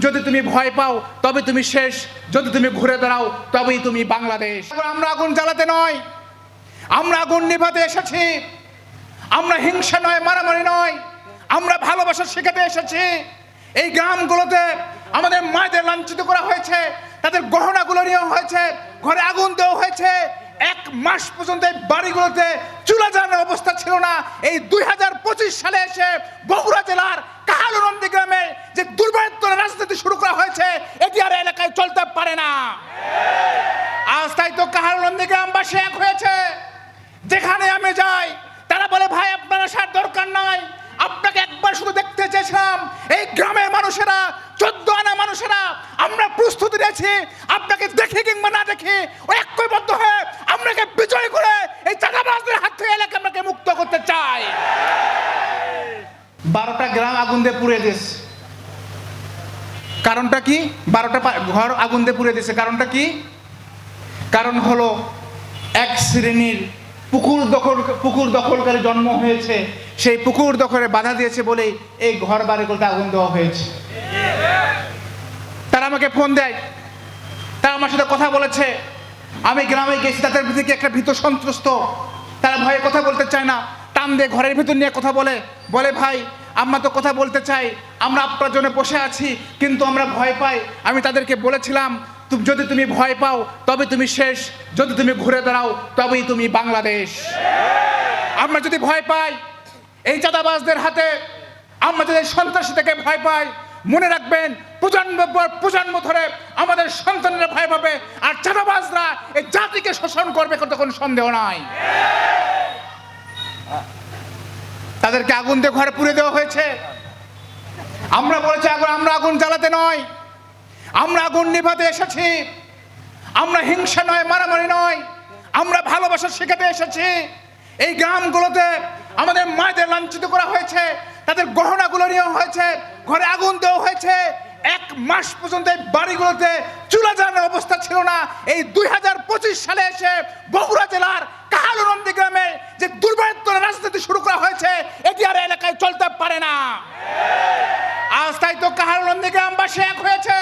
যদি তুমি ভয় পাও, তবে তুমি শেষ। যদি তুমি ঘুরে দাঁড়াও, তবেই তুমি বাংলাদেশ। আমরা আগুন জ্বালাতে নয়। আমরা আগুন নিভাতে এসেছি। আমরা হিংসা নয়, মারামারি নয়। আমরা ভালোবাসা শেখাতে এসেছি। এই গ্রামগুলোতে আমাদের মায়েদের লাঞ্ছিত করা হয়েছে। তাদের গহনাগুলো নেওয়া হয়েছে। ঘরে আগুন দেওয়া হয়েছে। এক মাস পর্যন্ত এই বাড়িগুলোতে চুলা জ্বালানোর অবস্থা ছিল না। এই দুই হাজার পঁচিশ সালে এসে বগুড়া জেলার কাহালুনন্দী গ্রামে যে দুর্বৃত্তরা রাজনীতি শুরু করা হয়েছে, এটি আর এলাকায় চলতে পারে না। আজ তাই তো কাহালুনন্দী গ্রামবাসী এক হয়েছে। যেখানে আমি যাই, তারা বলে, ভাই, আপনার আসার দরকার নাই। আপনাকে একবার শুধু দেখতে চেয়েছিলাম। এই গ্রামের মানুষেরা, চোদ্দ আনা মানুষেরা, আমরা প্রস্তুতি নিয়েছি। আপনাকে দেখে কিংবা না দেখে ঐক্যবদ্ধ হয়ে আপনাকে বিজয় করে এই চাঁদাবাজদের হাত থেকে এলাকা আপনাকে মুক্ত করতে চাই। বারোটা গ্রাম আগুন দিয়ে পুড়ে দিয়েছে। কারণটা কি? বারোটা ঘর আগুন দিয়ে পুড়ে দিয়েছে। কারণটা কি? কারণ হলো এক শ্রেণির পুকুর দখল, পুকুর দখলকারী জন্ম হয়েছে। সেই পুকুর দখলে বাধা দিয়েছে বলেই এই ঘর বাড়িগুলোতে আগুন দেওয়া হয়েছে। তারা আমাকে ফোন দেয়। তারা আমার সাথে কথা বলেছে। আমি গ্রামে গেছি তাদের থেকে একটা ভীত সন্ত্রস্ত। তারা ভয়ে কথা বলতে চায় না। টান দিয়ে ঘরের ভিতর নিয়ে কথা বলে। বলে, ভাই, আমরা তো কথা বলতে চাই। আমরা আপনার জন্য বসে আছি, কিন্তু আমরা ভয় পাই। আমি তাদেরকে বলেছিলাম যদি তুমি ভয় পাও, তবে তুমি শেষ। যদি তুমি ঘুরে দাঁড়াও, তবেই তুমি বাংলাদেশ। আমরা যদি ভয় পাই, এই চাঁদাবাজদের হাতে, আমরা যদি সন্ত্রাসী থেকে ভয় পাই মনে রাখবেন প্রজন্ম পর প্রজন্ম ধরে আমাদের সন্তানরা ভয় পাবে, আর চাঁদাবাজরা এই জাতিকে শোষণ করবে কোনো কোনো সন্দেহ নাই। তাদেরকে আগুন দিয়ে ঘরে পুড়ে দেওয়া হয়েছে। আমরা বলেছি, আগুন, আমরা আগুন জ্বালাতে নয়। আমরা আগুন নিভাতে এসেছি। আমরা হিংসা নয়, মারামারি নয়। আমরা ভালোবাসা শেখাতে এসেছি। এই গ্রামগুলোতে আমাদের মায়েদের লাঞ্ছিত করা হয়েছে। তাদের গহনাগুলো নেওয়া হয়েছে, ঘরে আগুন দেওয়া হয়েছে। এক মাস পর্যন্ত এই বাড়িগুলোতে চুলা জ্বালানোর অবস্থা ছিল না। এই দুই হাজার পঁচিশ সালে এসে বগুড়া জেলার কাহালুনন্দী গ্রামে যে দুর্বৃত্তরা রাজনীতি শুরু করা হয়েছে, এটি আর এলাকায় চলতে পারে না। আজ তাই তো কাহালুনন্দী গ্রামবাসী এক হয়েছে।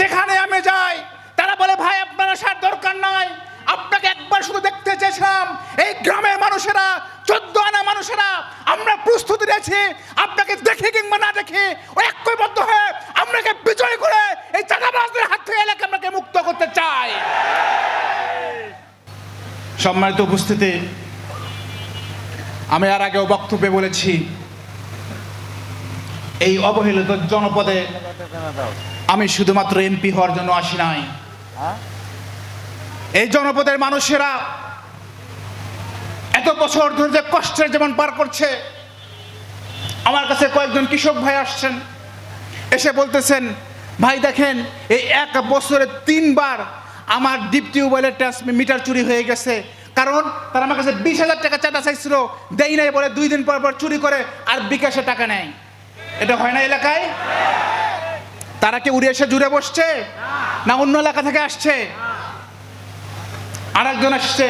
যেখানে আমি যাই, তারা বলে, ভাই, আপনার আসার দরকার নাই। আপনাকে একবার শুধু দেখতে চেয়েছিলাম। এই গ্রামের মানুষেরা চোদ্দ আনা মানুষেরা আমরা প্রস্তুতি আপনাকে দেখে কিংবা না দেখে ও ঐক্যবদ্ধ হয়ে আপনাকে বিজয় করে এই চাঁদাবাজদের হাত থেকে এলাকা আপনাকে মুক্ত করতে চাই। সম্মানিত উপস্থিতি, আমি আর আগেও বক্তব্যে বলেছি, এই অবহেলিত জনপদে আমি শুধুমাত্র এমপি হওয়ার জন্য আসি নাই। এই জনপদের মানুষেরা এত বছর ধরে যে কষ্টের যেমন পার করছে আমার কাছে কয়েকজন কৃষক ভাই আসছেন। এসে বলতেছেন, ভাই দেখেন, এই এক বছরে তিনবার আমার ডিপ টিউবওয়েলের মিটার চুরি হয়ে গেছে। কারণ তারা আমার কাছে বিশ হাজার টাকা চাঁদা চাইছিল, দেই নাই বলে দুই দিন পর পর চুরি করে আর বিকাশে টাকা নেয়। এটা হয় না এলাকায়? তারা কি উড়ে এসে জুড়ে বসছে? না অন্য এলাকা থেকে আসছে? আর একজন আসছে,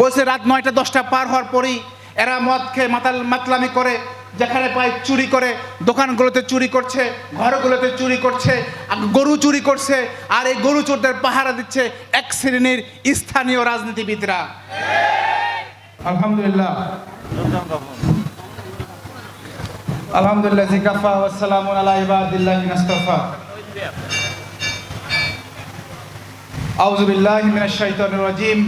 বলছে, রাত নয়টা দশটা পার হওয়ার পরই এরা মদ খেয়ে মাতাল মাতলামি করে যেখানে পায় চুরি করে, দোকানগুলোতে চুরি করছে, ঘরগুলোতে চুরি করছে গরু চুরি করছে, আর এই গরু চোরদের পাহারা দিচ্ছে এক শ্রেণির স্থানীয় রাজনীতিবিদরা। আলহামদুলিল্লাহ। আলহামদুলিল্লাহ, জিকাফা ওয়াসসালামু আলা ইবাদিল্লাহি নাস্তাফা। আউযু বিল্লাহি মিনাশ শাইতানির রাজিম।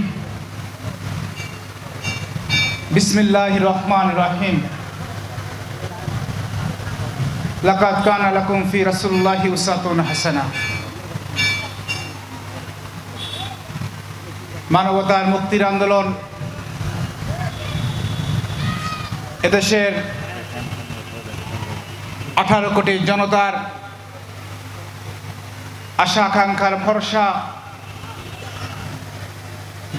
বিসমিল্লাহির রহমানির রহিম। লাকাদ কানা লাকুম ফি রাসূলিল্লাহি উসওয়াতুন হাসানা মানবতার মুক্তির আন্দোলন এদেশের আঠারো কোটি জনতার আশা, আকাঙ্ক্ষার, ভরসা,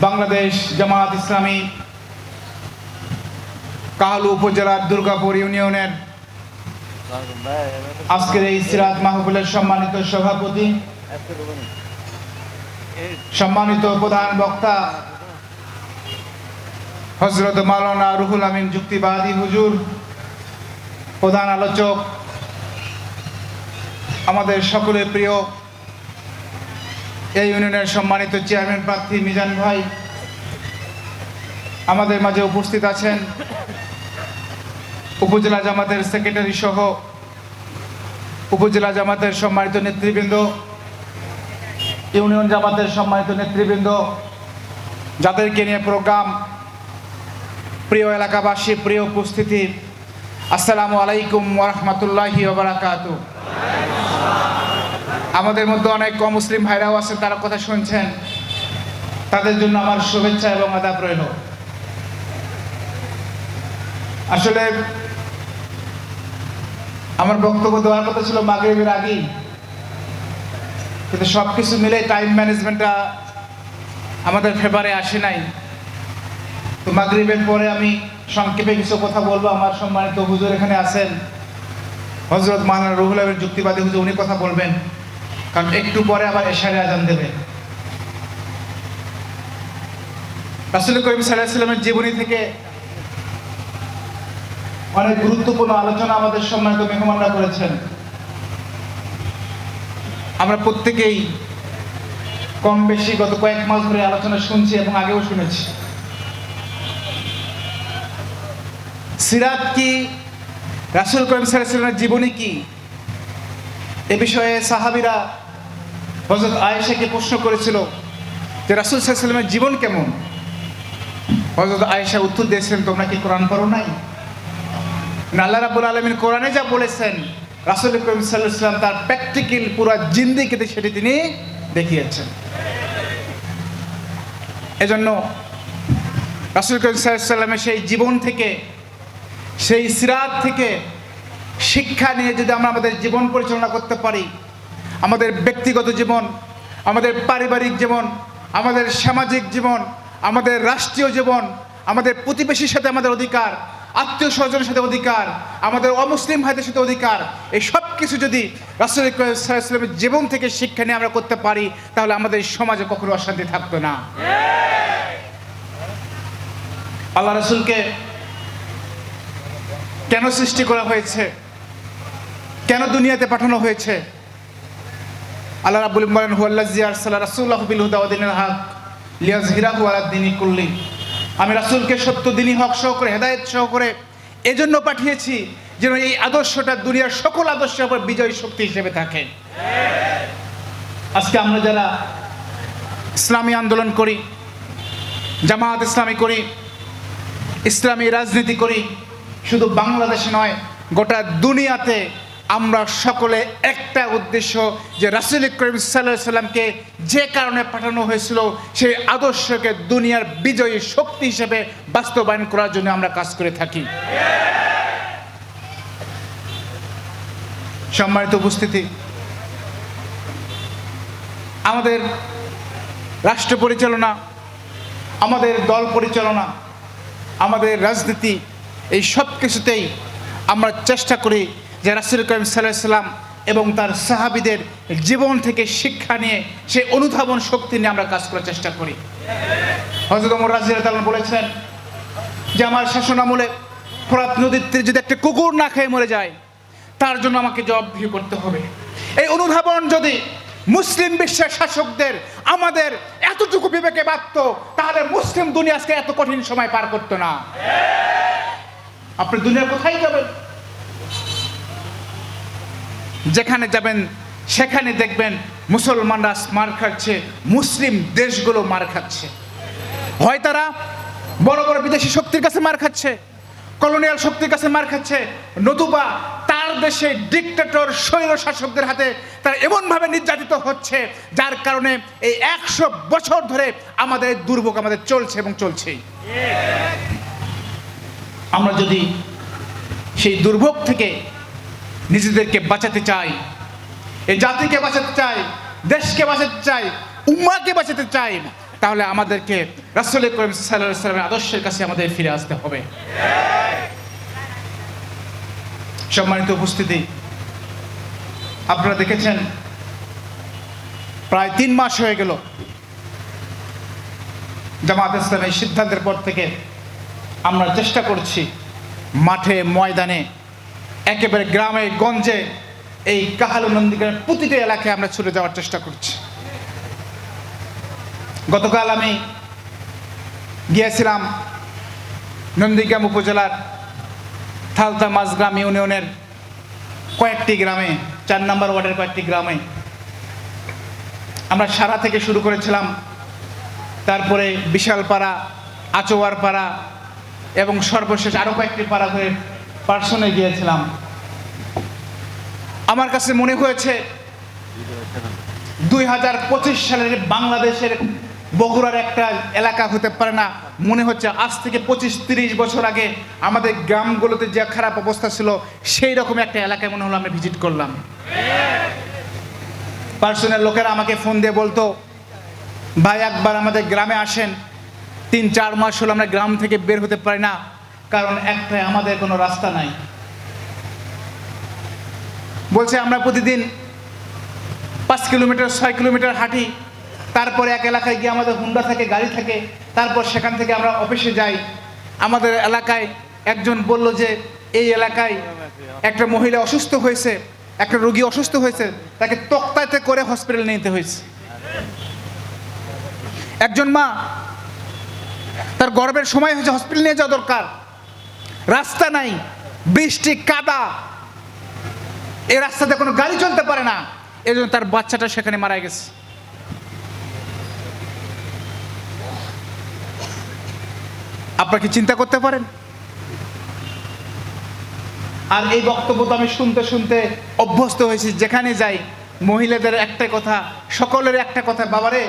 বাংলাদেশ জামাত ইসলামী কাহালু উপজেলার দুর্গাপুর ইউনিয়নের আজকের এই সিরাত মাহবুলের সম্মানিত সভাপতি, সম্মানিত প্রধান বক্তা হজরত মাওলানা রুহুল আমিন যুক্তিবাদী হুজুর, প্রধান আলোচক, আমাদের সকলের প্রিয় এই ইউনিয়নের সম্মানিত চেয়ারম্যান প্রার্থী মিজান ভাই, আমাদের মাঝে উপস্থিত আছেন উপজেলা জামাতের সেক্রেটারি সহ উপজেলা জামাতের সম্মানিত নেতৃবৃন্দ, ইউনিয়ন জামাতের সম্মানিত নেতৃবৃন্দ, যাদেরকে নিয়ে প্রোগ্রাম, প্রিয় এলাকাবাসী, প্রিয় উপস্থিতি, আসসালামু আলাইকুম ওরহমতুল্লাহি আমাদের মধ্যে অনেক কম মুসলিম ভাইরাও আছেন তারা কথা শুনছেন। তাদের জন্য আমার শুভেচ্ছা এবং আদাব রইল। আসলে আমার বক্তব্য দেওয়ার কথা ছিল মাগরিবের আগেই। কিন্তু সব কিছু মিলে টাইম ম্যানেজমেন্টটা আমাদের ফেভারে আসে নাই। তো মাগরিবের পরে আমি সংক্ষেপে কিছু কথা বলব। আমার সম্মানিত হুজুর এখানে আছেন। হজরত মাহানা রুহুল আলমের যুক্তিবাদী হুজুর, উনি কথা বলবেন। কারণ একটু পরে আবার এশারে আজান দেবে। রাসুল করিম সাল্লাহামের জীবনী থেকে অনেক গুরুত্বপূর্ণ আলোচনা আমাদের সম্মানিত মেহমানরা করেছেন। আমরা প্রত্যেকেই কম বেশি গত কয়েক মাস ধরে আলোচনা শুনছি এবং আগেও শুনেছি। সিরাত কি রাসুল করিম সাল্লামের জীবনী কি? এ বিষয়ে সাহাবিরা হজরত আয়েশাকে প্রশ্ন করেছিল যে রাসুল সাল্লামের জীবন কেমন? হজরত আয়েশা উত্তর দিয়েছিলেন, তোমরা কি কোরআন পড়ো নাই? আল্লাহ রাবুল আলমিন কোরআনে যা বলেছেন, রাসুল করিম সাল্লাম তার প্র্যাকটিক্যাল পুরো জিন্দিগিতে সেটি তিনি দেখিয়েছেন। এজন্য রাসুল করিম সাল্লামের সেই জীবন থেকে, সেই সিরাত থেকে শিক্ষা নিয়ে যদি আমরা আমাদের জীবন পরিচালনা করতে পারি, আমাদের ব্যক্তিগত জীবন, আমাদের পারিবারিক জীবন, আমাদের সামাজিক জীবন, আমাদের রাষ্ট্রীয় জীবন, আমাদের প্রতিবেশীর সাথে আমাদের অধিকার আত্মীয় স্বজনের সাথে অধিকার, আমাদের অমুসলিম ভাইদের সাথে অধিকার, এই সব কিছু যদি রাসুল ইসলামের জীবন থেকে শিক্ষা নিয়ে আমরা করতে পারি, তাহলে আমাদের সমাজে কখনো অশান্তি থাকতো না। আল্লাহ রাসুলকে কেন সৃষ্টি করা হয়েছে? কেন দুনিয়াতে পাঠানো হয়েছে? আল্লাহ রাবুল বলেন হুয়াল্লাজি আরসাল্লাহ রাসূলুল্লাহ বিল হুদা ওয়া দিনিল হক লিয়াজহিরাহু আলা কুল্লি। আমি রাসূলকে সত্য দিনই হক সহ করে হেদায়েত সহ করে এজন্য পাঠিয়েছি যেন এই আদর্শটা দুনিয়ার সকল আদর্শের উপর বিজয় শক্তি হিসেবে থাকে। আজকে আমরা যারা ইসলামী আন্দোলন করি, জামায়াত ইসলামী করি, ইসলামী রাজনীতি করি, শুধু বাংলাদেশে নয়, গোটা দুনিয়াতে আমরা সকলে একটা উদ্দেশ্য যে রাসুল করিম সাল্লাহ সাল্লামকে যে কারণে পাঠানো হয়েছিল, সেই আদর্শকে দুনিয়ার বিজয়ী শক্তি হিসেবে বাস্তবায়ন করার জন্য আমরা কাজ করে থাকি। সম্মানিত উপস্থিতি, আমাদের রাষ্ট্র পরিচালনা, আমাদের দল পরিচালনা, আমাদের রাজনীতি, এই সব কিছুতেই আমরা চেষ্টা করি যে রাসুল করিম সাল্লাম এবং তার সাহাবিদের জীবন থেকে শিক্ষা নিয়ে সেই অনুধাবন শক্তি নিয়ে আমরা কাজ করার চেষ্টা করি। হজরত ওমর রাজিয়াল বলেছেন যে, আমার শাসন আমলে ফরাত নদীতে যদি একটা কুকুর না খেয়ে মরে যায়, তার জন্য আমাকে জবাবদিহি করতে হবে। এই অনুধাবন যদি মুসলিম বিশ্বের শাসকদের আমাদের এতটুকু বিবেকে বাঁধত তাহলে মুসলিম দুনিয়া আজকে এত কঠিন সময় পার করতো না। আপনি দুনিয়ার কোথায় যাবেন? যেখানে যাবেন, সেখানে দেখবেন মুসলমানরা মার খাচ্ছে, মুসলিম দেশগুলো মার খাচ্ছে। হয় তারা বড় বড় বিদেশি শক্তির কাছে মার খাচ্ছে, কলোনিয়াল শক্তির কাছে মার খাচ্ছে, নতুবা তার দেশে ডিক্টেটর স্বৈর শাসকদের হাতে তারা এমনভাবে নির্যাতিত হচ্ছে, যার কারণে এই একশো বছর ধরে আমাদের দুর্ভোগ আমাদের চলছে এবং চলছেই। আমরা যদি সেই দুর্ভোগ থেকে নিজেদেরকে বাঁচাতে চাই। এই জাতিকে বাঁচাতে চাই, দেশকে বাঁচাতে চাই উম্মাকে বাঁচাতে চাই। তাহলে আমাদেরকে রাসুল করিম সাল্লামের আদর্শের কাছে আমাদের ফিরে আসতে হবে। সম্মানিত উপস্থিতি, আপনারা দেখেছেন, প্রায় তিন মাস হয়ে গেল জামাত ইসলামের সিদ্ধান্তের পর থেকে আমরা চেষ্টা করছি মাঠে, ময়দানে একেবারে গ্রামে, গঞ্জে এই কাহালু নন্দীগ্রামের প্রতিটি এলাকায় আমরা ছুটে যাওয়ার চেষ্টা করছি। গতকাল আমি গিয়েছিলাম নন্দীগ্রাম উপজেলার থালতা মাঝগ্রাম ইউনিয়নের কয়েকটি গ্রামে, চার নম্বর ওয়ার্ডের কয়েকটি গ্রামে। আমরা সারা থেকে শুরু করেছিলাম তারপরে বিশালপাড়া, আচোয়ারপাড়া এবং সর্বশেষ আরও কয়েকটি পাড়া হয়ে পার্সনে গিয়েছিলাম। আমার কাছে মনে হয়েছে, দুই হাজার পঁচিশ সালের বাংলাদেশের বগুড়ার একটা এলাকা হতে পারে না। মনে হচ্ছে আজ থেকে পঁচিশ তিরিশ বছর আগে আমাদের গ্রামগুলোতে যে খারাপ অবস্থা ছিল, সেই রকম একটা এলাকায় মনে হলো আমরা ভিজিট করলাম। পার্সোনাল লোকেরা আমাকে ফোন দিয়ে বলতো, ভাই, একবার আমাদের গ্রামে আসেন। তিন, চার মাস হলো আমরা গ্রাম থেকে বের হতে পারি না। কারণ একটাই, আমাদের কোনো রাস্তা নাই। বলছে, আমরা প্রতিদিন পাঁচ কিলোমিটার, ছয় কিলোমিটার হাঁটি, তারপরে এক এলাকায় গিয়ে আমাদের হুন্ডা থাকে গাড়ি থাকে, তারপর সেখান থেকে আমরা অফিসে যাই। আমাদের এলাকায় একজন বলল যে, এই এলাকায় একটা মহিলা অসুস্থ হয়েছে, একটা রোগী অসুস্থ হয়েছে, তাকে তক্তাতে করে হসপিটালে নিতে হয়েছে। একজন মা, তার গর্বের সময় হয়েছে, হসপিটাল নিয়ে যাওয়া দরকার। রাস্তা নাই, বৃষ্টি, কাদা। এই রাস্তাতে কোনো গাড়ি চলতে পারে না। এই জন্য তার বাচ্চাটা সেখানে মারা গেছে। আপনারা কি চিন্তা করতে পারেন? আর এই বক্তব্য তো আমি শুনতে শুনতে অভ্যস্ত হয়েছি। যেখানে যাই, মহিলাদের একটাই কথা, সকলের একটা কথা, বাবারে,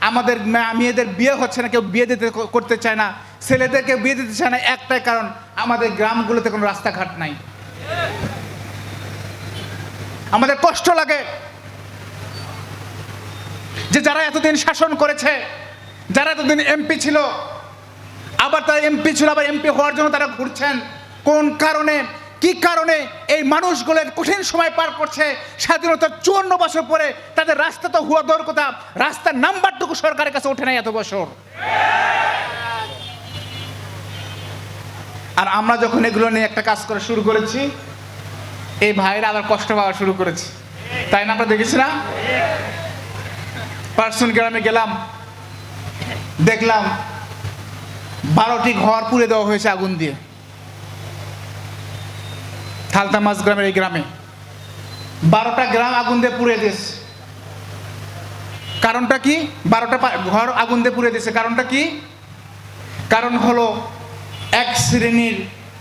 আমাদের মেয়েদের বিয়ে হচ্ছে না, কেউ বিয়ে দিতে করতে চায় না। ছেলেদেরকে বিয়ে দিতে চায় না একটাই কারণ, আমাদের গ্রামগুলোতে কোনো রাস্তাঘাট নাই। আমাদের কষ্ট লাগে যে যারা এতদিন শাসন করেছে, যারা এতদিন এমপি ছিল, আবার তারা এমপি ছিল, আবার এমপি হওয়ার জন্য তারা ঘুরছেন। কোন কারণে? কি কারণে? এই মানুষগুলো কঠিন সময় পার করছে। স্বাধীনতার চুয়ান্ন বছর পরে তাদের রাস্তা তো হুয়া দর কথা, রাস্তার নাম্বারটুকু সরকারের কাছে ওঠে নাই এত বছর। আর আমরা যখন এগুলো নিয়ে একটা কাজ করা শুরু করেছি, এই ভাইরা আবার কষ্ট পাওয়া শুরু করেছে। তাই না আমরা দেখেছি না? পার্সন গ্রামে গেলাম, দেখলাম বারোটি ঘর পুড়ে দেওয়া হয়েছে আগুন দিয়ে। থালতামাজ গ্রামের এই গ্রামে। বারোটা গ্রাম আগুন দিয়ে পুড়ে দিয়েছে। কারণটা কি? বারোটা ঘর আগুন দিয়ে পুড়ে দিয়েছে। কারণটা কি? কারণ হলো শ্রেণির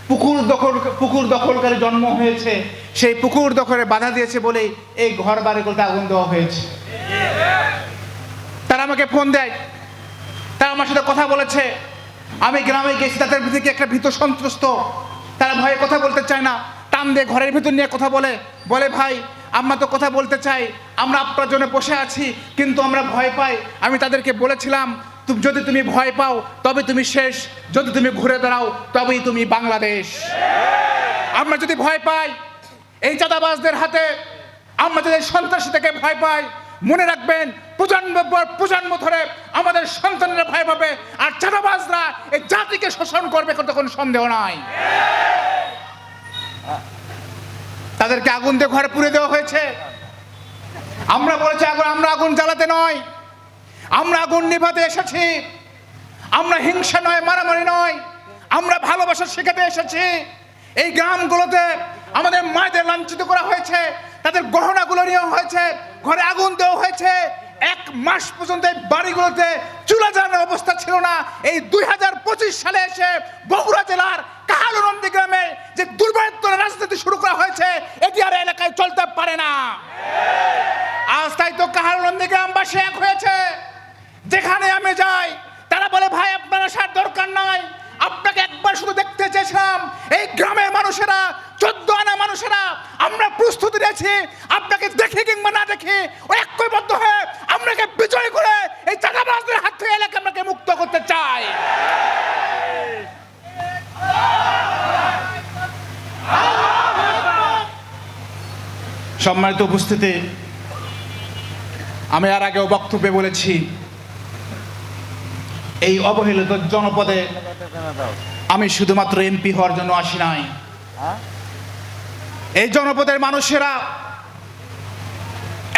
পুকুর দখল, পুকুর দখলকারী জন্ম হয়েছে। সেই পুকুর দখলে বাধা দিয়েছে বলেই এই ঘর বাড়িগুলোতে আগুন দেওয়া হয়েছে। তারা আমাকে ফোন দেয়। তারা আমার সাথে কথা বলেছে। আমি গ্রামে গেছি, তাদের থেকে একটা ভীত সন্ত্রস্ত। তারা ভয়ে কথা বলতে চায় না। টান দিয়ে ঘরের ভিতর নিয়ে কথা বলে। বলে, ভাই, আমরা তো কথা বলতে চাই। আমরা আপনার জন্য বসে আছি, কিন্তু আমরা ভয় পাই। আমি তাদেরকে বলেছিলাম যদি তুমি ভয় পাও, তবে তুমি শেষ। যদি তুমি ঘুরে দাঁড়াও, তবেই তুমি বাংলাদেশ। আমরা যদি ভয় পাই, এই চাঁদাবাজদের হাতে, আমরা যদি সন্ত্রাসী থেকে ভয় পাই, মনে রাখবেন প্রজন্ম পর প্রজন্ম ধরে আমাদের সন্তানেরা ভয় পাবে, আর চাঁদাবাজরা এই জাতিকে শোষণ করবে কোনো সন্দেহ নাই। তাদেরকে আগুন দিয়ে ঘরে পুড়ে দেওয়া হয়েছে। আমরা বলেছি, আগুন আমরা আগুন জ্বালাতে নয়। আমরা আগুন নিভাতে এসেছি। আমরা হিংসা নয়, মারামারি নয়। আমরা ভালোবাসা শেখাতে এসেছি। এই গ্রামগুলোতে আমাদের মায়েদের লাঞ্ছিত করা হয়েছে। তাদের গহনাগুলো নেওয়া হয়েছে। ঘরে আগুন দেওয়া হয়েছে। এক মাস পর্যন্ত এই বাড়িগুলোতে চুলা জ্বালানোর অবস্থা ছিল না। এই দুই হাজার পঁচিশ সালে এসে বগুড়া জেলার কাহালুনন্দী গ্রামে যে দুর্বৃত্ত রাজনীতি শুরু করা হয়েছে, এটি আর এলাকায় চলতে পারে না। আজ তাই তো কাহালুনন্দী গ্রামবাসী এক হয়েছে। যেখানে আমি যাই, তারা বলে, ভাই, আপনার আসার দরকার নাই। আপনাকে একবার শুধু দেখতে চেয়েছিলাম। এই গ্রামের মানুষেরা, চোদ্দ আনা মানুষেরা, আমরা প্রস্তুতি নিয়েছি। আপনাকে দেখে কিংবা না দেখে ওই ঐক্যবদ্ধ হয়ে আপনাকে বিজয় করে এই চাঁদাবাজদের হাত থেকে এলাকা আপনাকে মুক্ত করতে চাই। সম্মানিত উপস্থিতি, আমি আর আগেও বক্তব্যে বলেছি এই অবহেলিত জনপদে আমি শুধুমাত্র এমপি হওয়ার জন্য আসি নাই। এই জনপদের মানুষেরা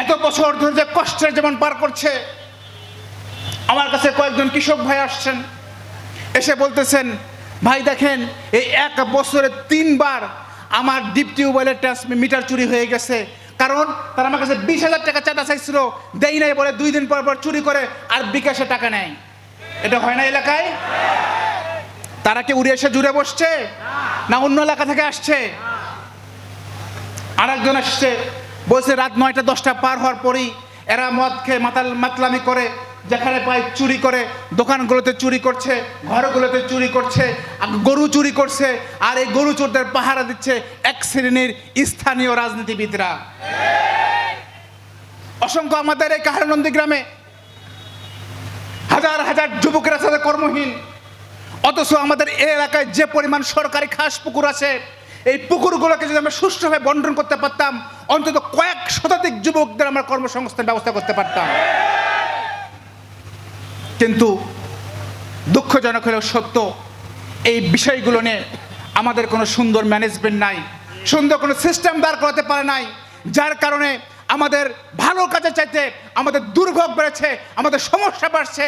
এত বছর ধরে যে কষ্টের যেমন পার করছে, আমার কাছে কয়েকজন কৃষক ভাই আসছেন, এসে বলতেছেন, ভাই দেখেন, এই এক বছরে তিনবার আমার ডিপ টিউবওয়েলের মিটার চুরি হয়ে গেছে। কারণ তারা আমার কাছে বিশ হাজার টাকা চাঁদা চাইছিল, দেই নাই বলে দুই দিন পর পর চুরি করে আর বিকাশে টাকা নেয়। এটা হয় না এলাকায়? তারা কি উড়ে এসে জুড়ে বসছে? না অন্য এলাকা থেকে আসছে? আর একজন আসছে, বলছে রাত নয়টা দশটা পার হওয়ার পরই এরা মদ খেয়ে মাতাল মাতলামি করে, যেখানে পায় চুরি করে, দোকানগুলোতে চুরি করছে, ঘরগুলোতে চুরি করছে গরু চুরি করছে, আর এই গরু চোরদের পাহারা দিচ্ছে এক শ্রেণির স্থানীয় রাজনীতিবিদরা। অসংখ্য আমাদের এই কাহারনন্দী গ্রামে হাজার হাজার যুবকেরা সাথে কর্মহীন। অথচ আমাদের এই এলাকায় যে পরিমাণ সরকারি খাস পুকুর আছে, এই পুকুরগুলোকে যদি আমরা সুষ্ঠুভাবে বন্টন করতে পারতাম, অন্তত কয়েক শতাধিক যুবকদের আমরা কর্মসংস্থান ব্যবস্থা করতে পারতাম। কিন্তু দুঃখজনক হলেও সত্য, এই বিষয়গুলো নিয়ে আমাদের কোনো সুন্দর ম্যানেজমেন্ট নাই, সুন্দর কোনো সিস্টেম দাঁড় করাতে পারে নাই, যার কারণে আমাদের ভালো কাজে চাইতে আমাদের দুর্ভোগ বেড়েছে, আমাদের সমস্যা বাড়ছে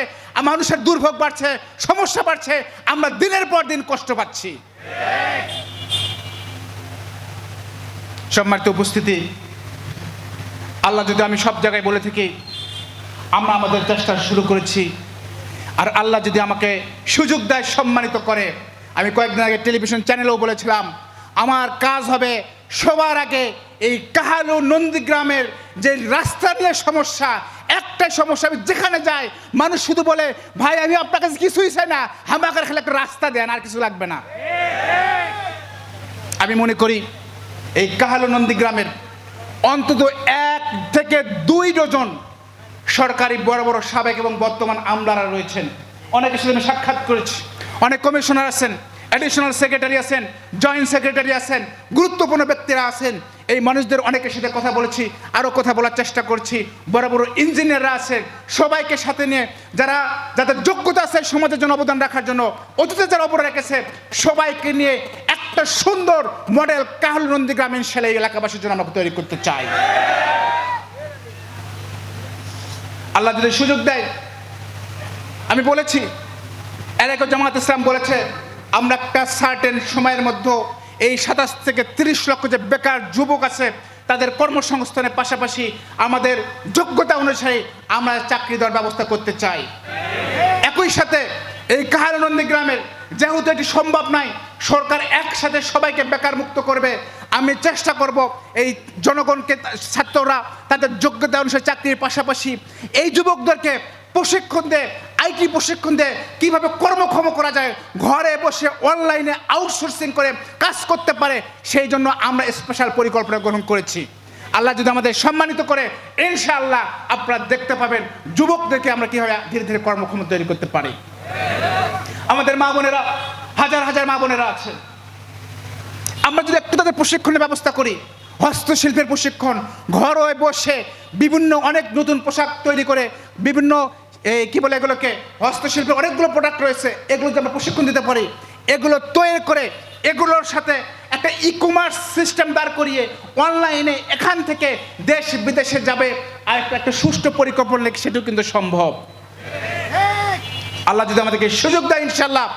মানুষের দুর্ভোগ বাড়ছে, সমস্যা বাড়ছে, আমরা দিনের পর দিন কষ্ট পাচ্ছি। সম্মানিত উপস্থিতি, আল্লাহ যদি আমি সব জায়গায় বলে থাকি, আমরা আমাদের চেষ্টা শুরু করেছি। আর আল্লাহ যদি আমাকে সুযোগ দেয়, সম্মানিত করে। আমি কয়েকদিন আগে টেলিভিশন চ্যানেলেও বলেছিলাম, আমার কাজ হবে সবার আগে এই কাহালু নন্দীগ্রামের যে রাস্তা নিয়ে সমস্যা, একটাই সমস্যা, আমি যেখানে যাই, মানুষ শুধু বলে, ভাই, আমি আপনার কাছে কিছুই চাই না হামাকার খেলে একটা রাস্তা দেন, আর কিছু লাগবে না। আমি মনে করি, এই কাহালু নন্দীগ্রামের অন্তত এক থেকে দুই ডজন সরকারি বড় বড় সাবেক এবং বর্তমান আমলারা রয়েছেন। অনেকের সাথে আমি সাক্ষাৎ করেছি। অনেক কমিশনার আছেন অ্যাডিশনাল সেক্রেটারি আছেন জয়েন্ট সেক্রেটারি আছেন, গুরুত্বপূর্ণ ব্যক্তিরা আছেন। এই মানুষদের অনেকের সাথে কথা বলেছি আরও কথা বলার চেষ্টা করছি। বড় বড় ইঞ্জিনিয়াররা আছেন সবাইকে সাথে নিয়ে যারা, যাদের যোগ্যতা আছে সমাজের জন্য অবদান রাখার জন্য, অতীতে যারা অবদান রেখেছে, সবাইকে নিয়ে একটা সুন্দর মডেল কাহল নন্দী গ্রামীণ সেলাই এলাকাবাসীর জন্য আমরা তৈরি করতে চাই। আল্লাহ যদি সুযোগ দেয়, আমি বলেছি এলাকা জামাত ইসলাম বলেছে, আমরা একটা সার্টেন সময়ের মধ্যে এই সাতাশ থেকে তিরিশ লক্ষ যে বেকার যুবক আছে, তাদের কর্মসংস্থানের পাশাপাশি আমাদের যোগ্যতা অনুসারে আমরা চাকরি দেওয়ার ব্যবস্থা করতে চাই। একই সাথে এই কাহারনন্দী গ্রামের যেহেতু এটি সম্ভব নয়, সরকার একসাথে সবাইকে বেকার মুক্ত করবে, আমি চেষ্টা করব এই জনগণকে, ছাত্ররা তাদের যোগ্যতা অনুসারে চাকরির পাশাপাশি এই যুবকদেরকে প্রশিক্ষণ দেয়, আইটি প্রশিক্ষণ দেয়, কীভাবে কর্মক্ষম করা যায়, ঘরে বসে অনলাইনে আউটসোর্সিং করে কাজ করতে পারে, সেই জন্য আমরা স্পেশাল পরিকল্পনা গ্রহণ করেছি। আল্লাহ যদি আমাদের সম্মানিত করে, ইনশাআল্লাহ আপনারা দেখতে পাবেন যুবকদেরকে আমরা কীভাবে ধীরে ধীরে কর্মক্ষম তৈরি করতে পারি। আমাদের মা বোনেরা, হাজার হাজার মা বোনেরা আছে। আমরা যদি একটু তাদের প্রশিক্ষণের ব্যবস্থা করি, হস্তশিল্পের প্রশিক্ষণ, ঘরে বসে বিভিন্ন অনেক নতুন পোশাক তৈরি করে, বিভিন্ন এই কি বলে এগুলোকে? হস্তশিল্পের অনেকগুলো প্রোডাক্ট রয়েছে এগুলো যদি আমরা প্রশিক্ষণ দিতে পারি। এগুলো তৈরি করে এগুলোর সাথে একটা ই কমার্স সিস্টেম দাঁড় করিয়ে অনলাইনে এখান থেকে দেশ বিদেশে যাবে। আর একটা একটা সুষ্ঠু পরিকল্পনা সেটাও কিন্তু সম্ভব। আল্লাহ যদি আমাদেরকে সুযোগ দেয় ইনশাল্লাহ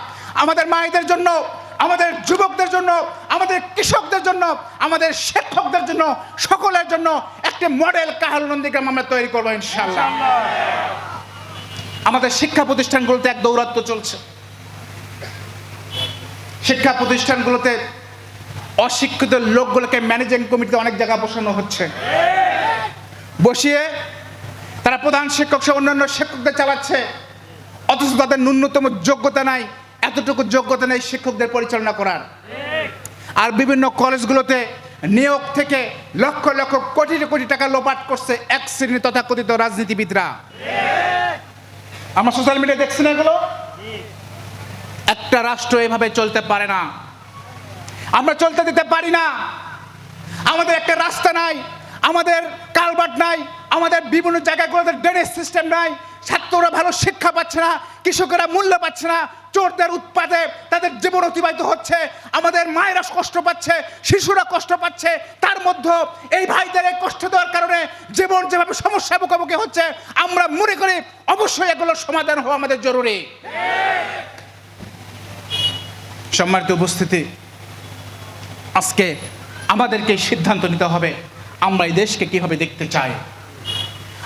আমাদের মায়েদের জন্য, আমাদের যুবকদের জন্য, আমাদের কৃষকদের জন্য, আমাদের শিক্ষকদের জন্য, সকলের জন্য একটি মডেল কাহাল নন্দীগ্রাম আমরা তৈরি করব ইনশাল্লাহ আমাদের শিক্ষা প্রতিষ্ঠানগুলোতে এক দৌরাত্ম চলছে। শিক্ষা প্রতিষ্ঠানগুলোতে অশিক্ষিত লোকগুলোকে ম্যানেজিং কমিটিতে অনেক জায়গায় বসানো হচ্ছে। বসিয়ে তারা প্রধান শিক্ষক সহ অন্যান্য শিক্ষকদের চালাচ্ছে। অথচ তাদের ন্যূনতম যোগ্যতা নাই, এতটুকু যোগ্যতা নেই শিক্ষকদের পরিচালনা করার। আর বিভিন্ন কলেজগুলোতে নিয়োগ থেকে লক্ষ লক্ষ কোটি কোটি টাকা লোপাট করছে এক শ্রেণি তথাকথিত রাজনীতিবিদরা। আমরা সোশ্যাল মিডিয়া দেখছি না এগুলো? একটা রাষ্ট্র এভাবে চলতে পারে না। আমরা চলতে দিতে পারি না। আমাদের একটা রাস্তা নাই, আমাদের কালবাট নাই, আমাদের বিভিন্ন জায়গাগুলোতে ড্রেনেজ সিস্টেম নাই ছাত্ররা ভালো শিক্ষা পাচ্ছে না, কৃষকেরা মূল্য পাচ্ছে না, চোরদের উৎপাদে তাদের জীবন অতিবাহিত হচ্ছে, আমাদের মায়েরা কষ্ট পাচ্ছে, শিশুরা কষ্ট পাচ্ছে, তার মধ্যে এই ভাইদের এই কষ্ট দেওয়ার কারণে জীবন যেভাবে সমস্যা মুখোমুখি হচ্ছে, আমরা মনে করি অবশ্যই এগুলোর সমাধান হওয়া আমাদের জরুরি। সম্মানিত উপস্থিতি, আজকে আমাদেরকে সিদ্ধান্ত নিতে হবে, আমরা এই দেশকে কীভাবে দেখতে চাই?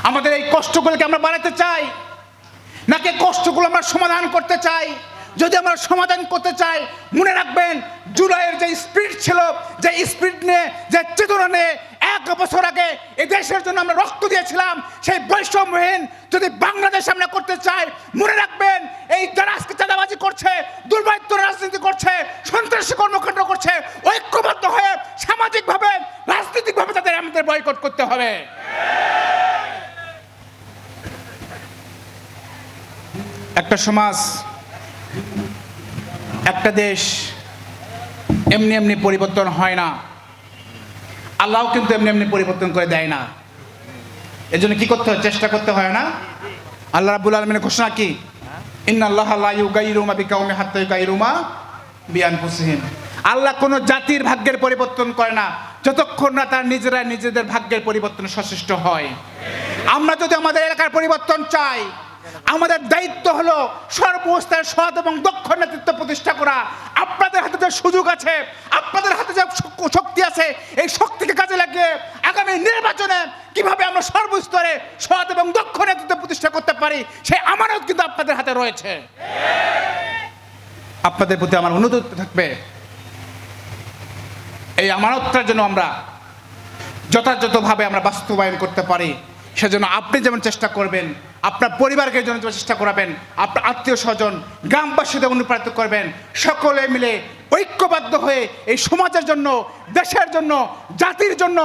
আমাদের এই কষ্টগুলোকে আমরা বাড়াতে চাই। নাকি কষ্টগুলো আমরা সমাধান করতে চাই? যদি আমরা সমাধান করতে চাই, মনে রাখবেন, জুলাইয়ের যে স্পিড ছিল, যে স্পিড নিয়ে, যে চেতনা নিয়ে এক বছর আগে এই দেশের জন্য আমরা রক্ত দিয়েছিলাম, সেই বৈষম্যহীন যদি বাংলাদেশ আমরা করতে চাই, মনে রাখবেন, এই যারা আজকে চাঁদাবাজি করছে, দুর্বৃত্ত রাজনীতি করছে, সন্ত্রাসী কর্মকাণ্ড করছে, ঐক্যবদ্ধ হয়ে সামাজিকভাবে, রাজনৈতিকভাবে তাদের আমাদের বয়কট করতে হবে। একটা সমাজ, একটা দেশ, এমনি এমনি পরিবর্তন হয় না। আল্লাহ কিন্তু এমনি এমনি পরিবর্তন করে দেয় না। এজন্য কি করতে হয়? চেষ্টা করতে হয় না? আল্লাহ রাবুল আলমিনের ঘোষণা কি? আল্লাহ কোনো জাতির ভাগ্যের পরিবর্তন করে না। যতক্ষণ না তার নিজেরা নিজেদের ভাগ্যের পরিবর্তন সচেষ্ট হয়। আমরা যদি আমাদের এলাকার পরিবর্তন চাই আমাদের দায়িত্ব হলো সর্বস্তরের সৎ এবং দক্ষ নেতৃত্ব প্রতিষ্ঠা করা। আপনাদের হাতে যে সুযোগ আছে, আপনাদের হাতে যে শক্তি আছে, এই শক্তিকে কাজে লাগিয়ে আগামী নির্বাচনে কীভাবে আমরা সর্বস্তরে সৎ এবং দক্ষ নেতৃত্ব প্রতিষ্ঠা করতে পারি সেই আমানত কিন্তু আপনাদের হাতে রয়েছে। আপনাদের প্রতি আমার অনুরোধ থাকবে, এই আমানতটার জন্য আমরা যথাযথভাবে আমরা বাস্তবায়ন করতে পারি। সেজন্য আপনি যেমন চেষ্টা করবেন, আপনার পরিবারকে যেন চেষ্টা করাবেন, আপনার আত্মীয় স্বজন, গ্রামবাসীদের অনুপ্রাণিত করবেন, সকলে মিলে ঐক্যবদ্ধ হয়ে এই সমাজের জন্য, দেশের জন্য, জাতির জন্য,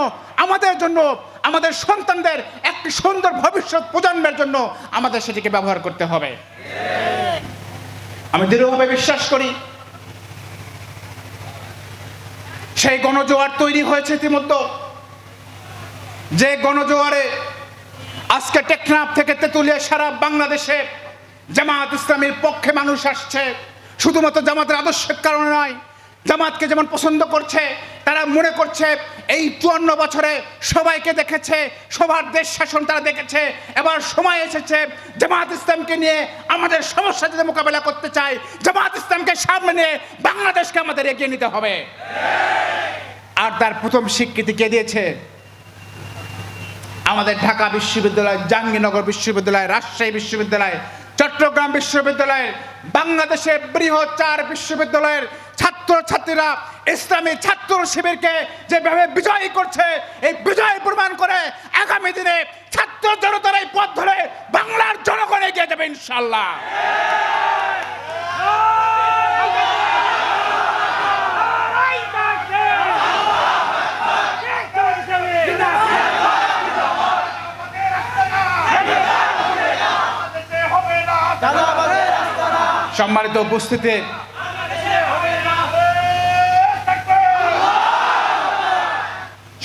আমাদের জন্য, আমাদের সন্তানদের একটি সুন্দর ভবিষ্যৎ প্রজন্মের জন্য আমাদের সেটিকে ব্যবহার করতে হবে। আমি দৃঢ়ভাবে বিশ্বাস করি, সেই গণজোয়ার তৈরি হয়েছে ইতিমধ্যে। যে গণজোয়ারে আজকে টেকনাফ থেকে তেতুলিয়া সারা বাংলাদেশে জামাত ইসলামের পক্ষে মানুষ আসছে। শুধুমাত্র জামাতের আদর্শের কারণে নয়, জামাতকে যেমন পছন্দ করছে, তারা মনে করছে এই চুয়ান্ন বছরে সবাইকে দেখেছে, সবার দেশ শাসন তারা দেখেছে, এবার সময় এসেছে জামাত ইসলামকে নিয়ে আমাদের সমস্যা যদি মোকাবেলা করতে চাই জামাত ইসলামকে সামনে নিয়ে বাংলাদেশকে আমাদের এগিয়ে নিতে হবে। আর তার প্রথম স্বীকৃতি কে দিয়েছে? আমাদের ঢাকা বিশ্ববিদ্যালয়, জাহাঙ্গীরনগর বিশ্ববিদ্যালয়, রাজশাহী বিশ্ববিদ্যালয়, চট্টগ্রাম বিশ্ববিদ্যালয় বাংলাদেশের বৃহৎ চার বিশ্ববিদ্যালয়ের ছাত্র ছাত্রীরা ইসলামী ছাত্র শিবিরকে যেভাবে বিজয়ী করছে, এই বিজয় প্রমাণ করে আগামী দিনে ছাত্র জনতার এই পথ ধরে বাংলার জনগণ এগিয়ে যাবে ইনশাল্লাহ সম্মানিত উপস্থিতি।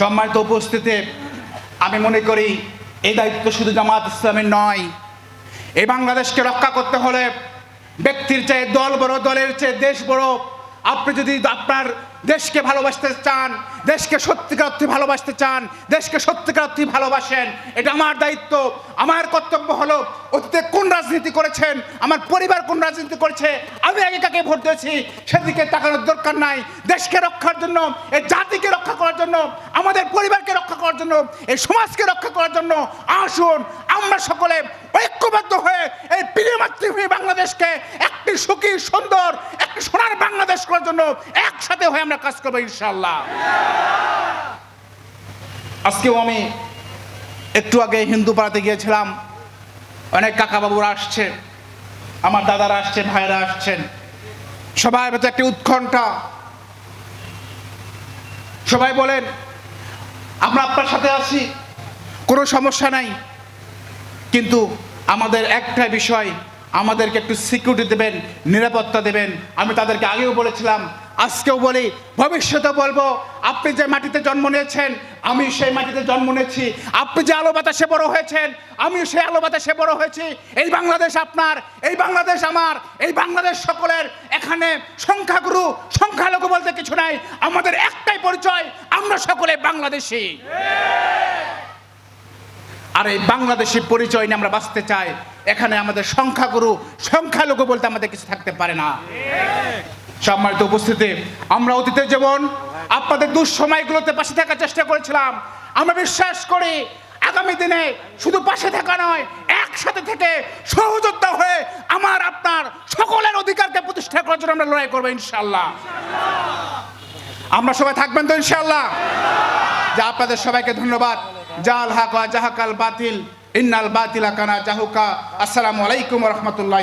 সম্মানিত উপস্থিতি, আমি মনে করি এই দায়িত্ব শুধু জামাত ইসলামের নয় এই বাংলাদেশকে রক্ষা করতে হলে ব্যক্তির চেয়ে দল বড়, দলের চেয়ে দেশ বড়। আপনি যদি আপনার দেশকে ভালোবাসতে চান, দেশকে সত্যিকার অর্থে ভালোবাসতে চান, দেশকে সত্যিকার অর্থে ভালোবাসেন, এটা আমার দায়িত্ব। আমার কর্তব্য হলো, অতীতে কোন রাজনীতি করেছেন, আমার পরিবার কোন রাজনীতি করেছে, আমি আগে কাকে ভোট দিয়েছি, সেদিকে তাকানোর দরকার নাই। দেশকে রক্ষার জন্য, এই জাতিকে রক্ষা করার জন্য, আমাদের পরিবারকে রক্ষা করার জন্য, এই সমাজকে রক্ষা করার জন্য আসুন, আমরা সকলে ঐক্যবদ্ধ হয়ে এই প্রিয় মাতৃভূমি বাংলাদেশকে একটি সুখী, সুন্দর, একটি সোনার বাংলাদেশ করার জন্য একসাথে হয়ে আমরা কাজ করব ইনশাল্লাহ আজকেও আমি একটু আগে হিন্দু পাড়াতে গিয়েছিলাম। অনেক কাকা বাবুরা আসছে, আমার দাদারা আসছে ভাইরা আসছেন। সবাই ভেতরে একটি উৎকণ্ঠা। সবাই বলেন, আমরা আপনার সাথে আছি, কোনো সমস্যা নাই। কিন্তু আমাদের একটা বিষয়, আমাদেরকে একটু সিকিউরিটি দেবেন, নিরাপত্তা দেবেন। আমি তাদেরকে আগেও বলেছিলাম আজকেও বলি, ভবিষ্যতে বলব, আপনি যে মাটিতে জন্ম নিয়েছেন, আমি সেই মাটিতে জন্ম নিয়েছি। আপনি যে আলো বাতাসে বড় হয়েছেন আমি সেই আলো বাতাসে বড় হয়েছি। এই বাংলাদেশ আপনার, এই বাংলাদেশ আমার, এই বাংলাদেশ সকলের এখানে সংখ্যাগুরু, সংখ্যালঘু বলতে কিছু নাই, আমাদের একটাই পরিচয়, আমরা সকলে বাংলাদেশি। আর এই বাংলাদেশি পরিচয় নিয়ে আমরা বাঁচতে চাই, এখানে আমাদের সংখ্যাগুরু, সংখ্যালঘু বলতে আমাদের কিছু থাকতে পারে না। সম্মানিত উপস্থিতি, আমরা অতীতের যেমন আপনাদের দুঃসময়গুলোতে পাশে থাকার চেষ্টা করেছিলাম। আমরা বিশ্বাস করি, আগামী দিনে শুধু পাশে থাকা নয়, একসাথে থেকে সহযোদ্ধা হয়ে আমার, আপনার সকলের অধিকারকে প্রতিষ্ঠা করার জন্য আমরা লড়াই করব ইনশাল্লাহ আমরা সবাই থাকবেন তো ইনশাল্লাহ যা আপনাদের সবাইকে ধন্যবাদ। জাল হাকা জাহাকাল বাতিল, ইন্নাল বাতিলা কানা জাহুকা। আসসালামু আলাইকুম রহমতুল্লাহ